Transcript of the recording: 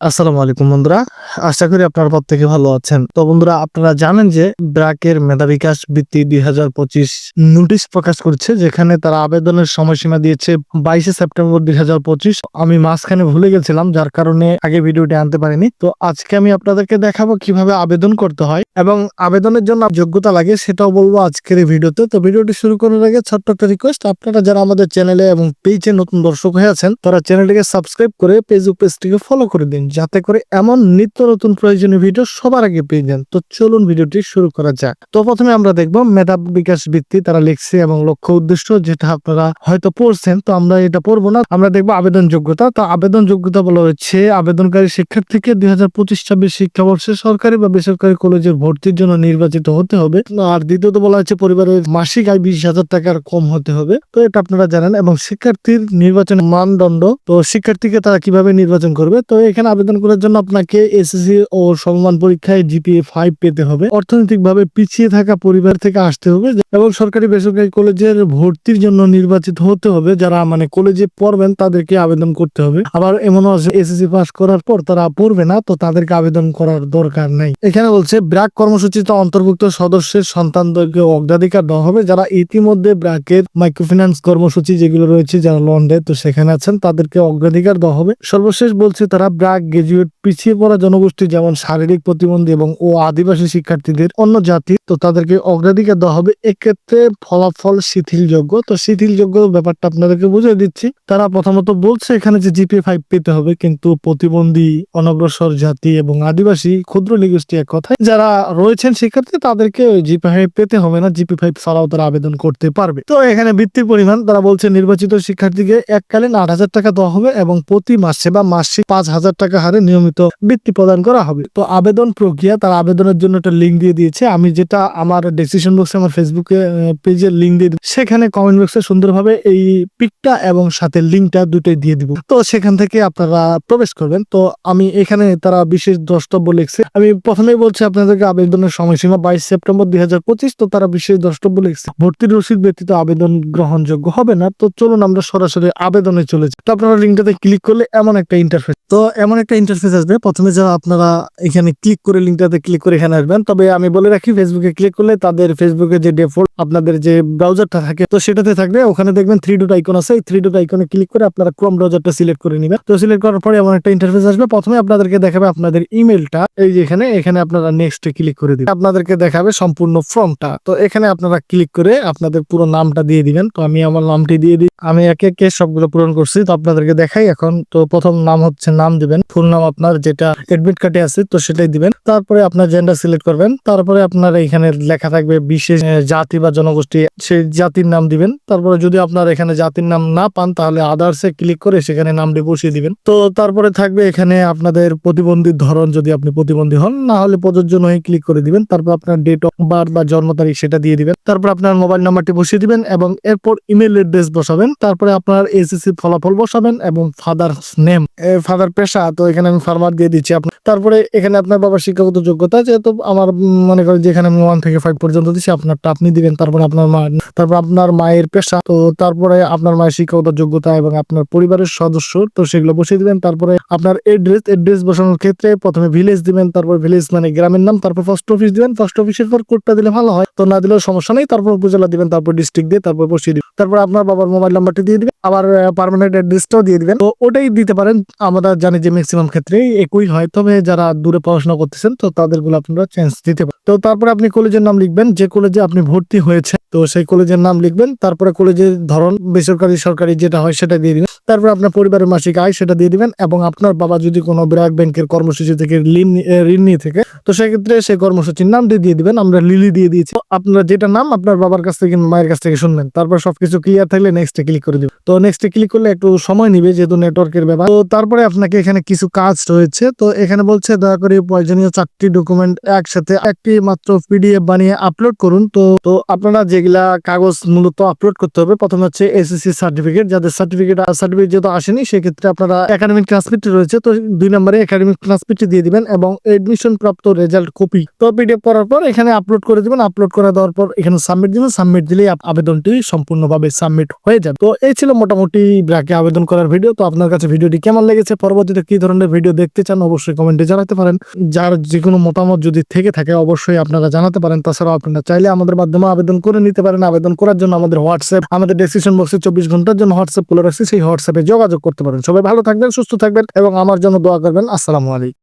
আসসালামু আলাইকুম বন্ধুরা, আশা করি আপনারা প্রত্যেকে ভালো আছেন। তো বন্ধুরা, আপনারা জানেন যে ব্র্যাকের মেধা বিকাশ বৃত্তি দুই হাজার পঁচিশ নোটিশ প্রকাশ করছে, যেখানে তারা আবেদনের সময়সীমা দিয়েছে বাইশে সেপ্টেম্বর দুই হাজার পঁচিশ। আমি মাঝখানে ভুলে গেছিলাম, যার কারণে আগে ভিডিওটি আনতে পারিনি। তো আজকে আমি আপনাদেরকে দেখাবো কীভাবে আবেদন করতে হয় এবং আবেদনের জন্য যোগ্যতা লাগে, সেটাও বলব আজকের এই ভিডিওতে। তো ভিডিওটি শুরু করার আগে ছোট্ট একটা রিকোয়েস্ট আপনারা যারা আমাদের চ্যানেলে এবং পেজে নতুন দর্শক হয়ে আছেন, তারা চ্যানেলটিকে সাবস্ক্রাইব করে পেজ ও পেজটিকে ফলো করে দিন। যাতে করে এমন নিত্য নতুন প্রয়োজনীয় ভিডিও সবার আগে পেয়ে যান। তো চলুন ভিডিওটি শুরু করা যাক। তো প্রথমে আমরা দেখব মেধা বিকাশ ভিত্তি তারা লিখছে এবং লক্ষ্য উদ্দেশ্য যেটা আপনারা হয়তো পড়ছেন, তো আমরা এটা পড়ব না। আমরা দেখব আবেদন যোগ্যতা তো আবেদন যোগ্যতা বলা হচ্ছে, আবেদনকারী শিক্ষার্থীকে দুই হাজার পঁচিশ ছাব্বিশ শিক্ষাবর্ষে সরকারি বা বেসরকারি কলেজের ভর্তির জন্য নির্বাচিত হতে হবে। আর দ্বিতীয়ত বলা হচ্ছে পরিবারের মাসিক আয় বিশ হাজার টাকার কম হতে হবে। তো এটা আপনারা জানেন এবং শিক্ষার্থীর নির্বাচন মানদণ্ড, তো শিক্ষার্থীকে তারা কীভাবে নির্বাচন করবে? তো এখানে আবেদন করার জন্য আপনাকে এসএসসি ও সমমান পরীক্ষায় জিপিএ ফাইভ পেতে হবে। অর্থনৈতিকভাবে পিছিয়ে থাকা পরিবার থেকে আসতে হবে এবং সরকারি বেসরকারি কলেজের ভর্তির জন্য নির্বাচিত হতে হবে। যারা মানে কলেজে পড়বেন তাদেরকে আবেদন করতে হবে। আবার এমনও আছে এসএসসি পাস করার পর তারা পড়বে না, তো তাদেরকে আবেদন করার দরকার নেই। এখানে বলছে, ব্র্যাক কর্মসূচিতে অন্তর্ভুক্ত সদস্যের সন্তানদেরকে অগ্রাধিকার দেওয়া হবে। যারা ইতিমধ্যে ব্র্যাকের মাইক্রোফিন্যান্স কর্মসূচি যেগুলো রয়েছে, যারা লন্ডে, তো সেখানে আছেন, তাদেরকে অগ্রাধিকার দেওয়া হবে। সর্বশেষ বলছে তারা ব্র্যাক গ্রাজুয়েট পিছিয়ে পড়া জনগোষ্ঠী যেমন শারীরিক প্রতিবন্ধী এবং ও আদিবাসী শিক্ষার্থীদের অন্য জাতি তো তাদেরকে অগ্রাধিকার দেওয়া হবে। এক্ষেত্রে ফলাফল শিথিলযোগ্য। তো শিথিলযোগ্য ব্যাপারটা আপনাদেরকে বুঝিয়ে দিচ্ছি। তারা প্রথমত বলছে এখানে যে জিপি ফাইভ পেতে হবে, কিন্তু প্রতিবন্ধী, অনগ্রসর জাতি এবং আদিবাসী, ক্ষুদ্র নিগোষ্ঠী এক কথায় যারা রয়েছেন শিক্ষার্থী তাদেরকে জিপি ফাইভ পেতে হবে না। জিপি ফাইভ ছাড়াও তারা আবেদন করতে পারবে। তো এখানে বৃত্তির পরিমাণ তারা বলছে নির্বাচিত শিক্ষার্থীকে এককালীন আট হাজার টাকা দেওয়া হবে এবং প্রতি মাসে বা মাসিক পাঁচ হাজার টাকা হারে নিয়মিত বৃত্তি প্রদান করা হবে। তো আবেদন প্রক্রিয়া, তারা আবেদনের জন্য একটা লিঙ্ক দিয়ে দিয়েছে। আমি যেটা আমার ডিসিশন বক্সে আমার ফেসবুকে পেজের লিঙ্ক দিয়ে দিব। সেখানে কমেন্ট বক্সে সুন্দরভাবে এই পিকটা এবং সাথে লিঙ্কটা দুটোই দিয়ে দিব। তো সেখান থেকে আপনারা প্রবেশ করবেন। তো আমি এখানে তারা বিশেষ দ্রষ্টব্য লিখছে। আমি প্রথমেই বলছি, আপনাদেরকে আবেদনের সময়সীমা বাইশ সেপ্টেম্বর দুই হাজার পঁচিশ। তো তারা বিশেষ দ্রষ্টব্য লিখছে, ভর্তির রসিদ ব্যতীত আবেদন গ্রহণযোগ্য হবে না। তো চলুন আমরা সরাসরি আবেদনে চলে যাই। তো আপনারা লিঙ্কটাতে ক্লিক করলে এমন একটা ইন্টারফেস তো এমন একটা ইন্টারফেস আসবে। প্রথমে যারা আপনারা এখানে ক্লিক করে লিঙ্কটাতে ক্লিক করে এখানে আসবেন। তবে আমি বলে রাখি ফেসবুকে ক্লিক করলে তাদের ফেসবুকে যে ডিফল্ট আপনাদের যে ব্রাউজারটা থাকে, তো সেটাতে থাকবে। ওখানে দেখবেন থ্রি ডট আইকন আছে। এই থ্রি ডট আইকনে ক্লিক করে আপনারা ক্রোম ব্রাউজারটা সিলেক্ট করে নেবেন। তো সিলেক্ট করার পরে এমন একটা ইন্টারফেস আসবে। প্রথমে আপনাদেরকে দেখাবে আপনাদের ইমেলটা এই যে এখানে এখানে আপনারা নেক্সট ক্লিক করে দিবেন। আপনাদেরকে দেখাবে সম্পূর্ণ ফর্মটা তো এখানে আপনারা ক্লিক করে আপনাদের পুরো নামটা দিয়ে দিবেন। তো আমি আমার নামটি দিয়ে দিই। আমি একে একে সবগুলো পূরণ করছি। তো আপনাদেরকে দেখাই এখন। তো প্রথম নাম হচ্ছে নাম দিবেন। ফুল নাম আপনার যেটা এডমিট কার্ডে আছে, তো সেটাই দিবেন। তারপরে আপনার জেন্ডার সিলেক্ট করবেন। তারপরে আপনার এখানে লেখা থাকবে বিশেষ জাতি বা জনগোষ্ঠী সেই জাতির নাম দিবেন। তারপরে যদি আপনার এখানে জাতির নাম না পান, তাহলে আদার্সে ক্লিক করে সেখানে নামটি বসিয়ে দিবেন। তো তারপরে থাকবে এখানে আপনাদের প্রতিবন্ধীর ধরন যদি আপনি প্রতিবন্ধী হন, না হলে প্রযোজ্য নয় ক্লিক করে দিবেন। তারপর আপনার ডেট অফ বার্থ বা জন্ম তারিখ সেটা দিয়ে দিবেন। তারপর আপনার মোবাইল নাম্বারটি বসিয়ে দিবেন এবং এরপর ইমেল অ্যাড্রেস বসাবেন। তারপরে আপনার এসএসসি ফলাফল বসাবেন এবং ফাদার নেম ফাদার পেশা, তো এখানে আমি ফার্মার দিয়ে দিচ্ছি আপনার। তারপরে এখানে আপনার বাবার শিক্ষাগত যোগ্যতা, যেহেতু আমার মনে করেন যে এখানে আমি ওয়ান থেকে ফাইভ পর্যন্ত দিচ্ছি, আপনারটা আপনি দিবেন, তারপরে আপনার মা তারপর আপনার মায়ের পেশা, তো তারপরে আপনার মায়ের শিক্ষাগত যোগ্যতা এবং আপনার পরিবারের সদস্য, তো সেগুলো বসিয়ে দিবেন। তারপরে আপনার এড্রেস এড্রেস বসানোর ক্ষেত্রে প্রথমে ভিলেজ দিবেন, তারপর ভিলেজ মানে গ্রামের নাম, তারপর পোস্ট অফিস দিবেন। পোস্ট অফিসের পর কোডটা দিলে ভালো হয়, তো না দিলেও সমস্যা নেই। তারপর উপজেলা দিবেন, তারপর ডিস্ট্রিক্ট দিয়ে তারপর বসিয়ে দিবেন। তারপর আপনার বাবার মোবাইল নাম্বারটি দিয়ে দিবেন, আবার পার্মানেন্ট অ্যাড্রেসটাও দিয়ে দিবেন। তো ওটাই দিতে পারেন। আমরা জানি যে ম্যাক্সিমাম ক্ষেত্রে একই হয়। তবে যারা দূরে পড়াশোনা করতেছেন, তো তাদেরগুলো আপনারা চেঞ্জ দিতে পারেন। তো তারপরে আপনি কলেজের নাম লিখবেন, যে কলেজে আপনি ভর্তি হয়েছে তো সেই কলেজের নাম লিখবেন, তারপরে কলেজের ধরন, বেসরকারি, সরকারি যেটা হয় সেটা দিয়ে দিবেন। তারপর আপনার পরিবারের মাসিক আয় সেটা দিয়ে দিবেন এবং আপনার বাবা যদি কোনো ব্র্যাক ব্যাংকের কর্মসূচি থেকে ঋণ নিয়ে থাকে, তো সেক্ষেত্রে সেই কর্মসূচির নামটি দিয়ে দিবেন, আমরা লিলি দিয়ে দিয়েছি। আপনার যেটা নাম আপনার বাবার কাছ থেকে, মায়ের কাছ থেকে শুনবেন। তারপর সবকিছু ক্লিয়ার থাকলে নেক্সটে ক্লিক করে দিবেন। তো নেক্সটে ক্লিক করলে একটু সময় নিবে যেহেতু নেটওয়ার্কের ব্যাপার। তো তারপরে আপনাকে এখানে কিছু কাজ রয়েছে। তো এখানে বলছে, দয়া করে প্রয়োজনীয় চারটি ডকুমেন্ট একসাথে একটি মাত্র পিডিএফ বানিয়ে আপলোড করুন। তো তো আপনারা যেগুলা কাগজ মূলত আপলোড করতে হবে, প্রথমে হচ্ছে এসএসসি সার্টিফিকেট যাদের সার্টিফিকেট সার্টিফিকেট সার্টিফিকেট যেহেতু আসেনি, সেক্ষেত্রে আপনারা একাডেমিক ট্রান্সক্রিপ্ট রয়েছে। তো দুই নম্বরে একাডেমিক ট্রান্সক্রিপ্ট দিয়ে দিবেন এবং এডমিশন প্রাপ্ত রেজাল্ট কপি তো পিডিএফ করার পর এখানে আপলোড করে দিবেন। আপলোড করে দেওয়ার পর এখানে সাবমিট দিবেন। সাবমিট দিলেই আবেদনটি সম্পূর্ণভাবে সাবমিট হয়ে যাবে। তো এই ছিল মোটামুটি ব্র্যাকে আবেদন করার ভিডিও তো আপনার কাছে ভিডিওটি কেমন লেগেছে? পরবর্তীতে কি ধরনের ভিডিও দেখতে চান অবশ্যই কমেন্টে জানাতে পারেন। যার যে কোনো মতামত যদি থেকে থাকে, অবশ্যই আপনারা জানাতে পারেন। তাছাড়াও আপনারা চাইলে আমাদের মাধ্যমে আবেদন করে নিতে পারেন। আবেদন করার জন্য আমাদের হোয়াটসঅ্যাপ আমাদের ডেসক্রিপশন বক্সে চব্বিশ ঘণ্টার জন্য হোয়াটসঅ্যাপ খুলে রাখছি সেই হোয়াটসঅ্যাপে যোগাযোগ করতে পারেন। সবাই ভালো থাকবেন, সুস্থ থাকবেন এবং আমার জন্য দোয়া করবেন। আসসালামু আলাইকুম।